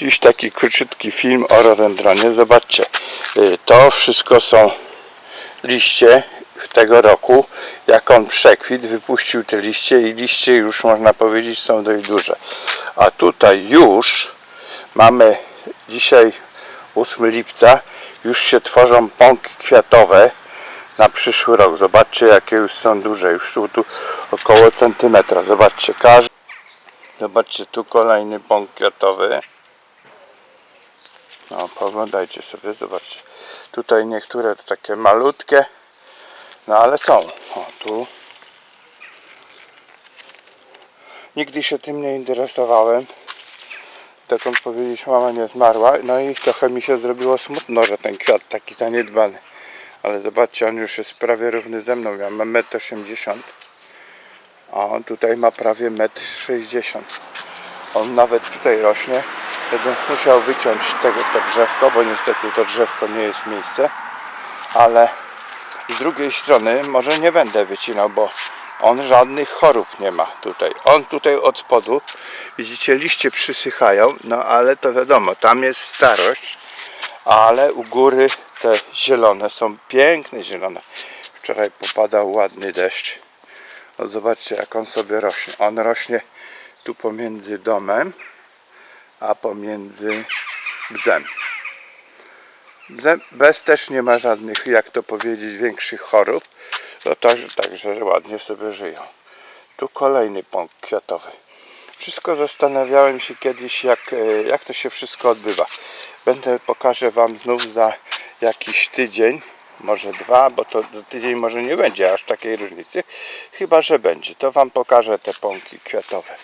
Dziś taki króciutki film o rododendronie. Zobaczcie, y, to wszystko są liście tego roku. Jak on przekwit, wypuścił te liście i liście już można powiedzieć są dość duże. A tutaj już mamy dzisiaj 8 lipca, już się tworzą pąki kwiatowe na przyszły rok. Zobaczcie jakie już są duże, już tu, tu około centymetra. Zobaczcie, każdy. Zobaczcie, tu kolejny pąk kwiatowy. No, poglądajcie sobie, zobaczcie. Tutaj niektóre to takie malutkie, no ale są. O, tu. Nigdy się tym nie interesowałem. Dokąd powiedzieć, mama nie zmarła. No i trochę mi się zrobiło smutno, że ten kwiat taki zaniedbany. Ale zobaczcie, on już jest prawie równy ze mną. Ja mam 1,80 m. A on tutaj ma prawie 1,60 m. On nawet tutaj rośnie. Bym musiał wyciąć tego to drzewko, bo niestety to drzewko nie jest miejsce. Ale z drugiej strony może nie będę wycinał, bo on żadnych chorób nie ma tutaj. On tutaj od spodu, widzicie, liście przysychają, no ale to wiadomo, tam jest starość, ale u góry te zielone są piękne zielone. Wczoraj popadał ładny deszcz. No zobaczcie jak on sobie rośnie. On rośnie tu pomiędzy domem, a pomiędzy bzem. Bze- Bez też nie ma żadnych, jak to powiedzieć, większych chorób. No także, także ładnie sobie żyją. Tu kolejny pąk kwiatowy. Wszystko zastanawiałem się kiedyś, jak, e, jak to się wszystko odbywa. Będę pokażę Wam znów za jakiś tydzień, może dwa, bo to tydzień może nie będzie aż takiej różnicy. Chyba, że będzie. To Wam pokażę te pąki kwiatowe.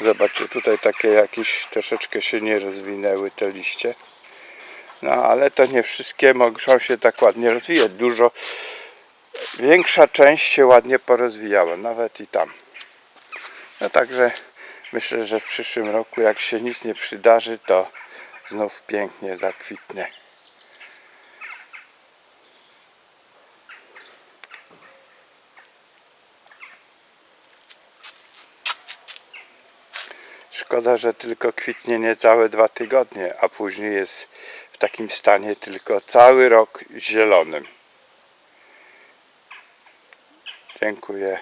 Zobaczcie, tutaj takie jakieś troszeczkę się nie rozwinęły te liście. No ale to nie wszystkie mogą się tak ładnie rozwijać. Dużo, większa część się ładnie porozwijała, nawet i tam. No także myślę, że w przyszłym roku jak się nic nie przydarzy, to znów pięknie zakwitnie. Szkoda, że tylko kwitnie niecałe dwa tygodnie, a później jest w takim stanie tylko cały rok zielonym. Dziękuję.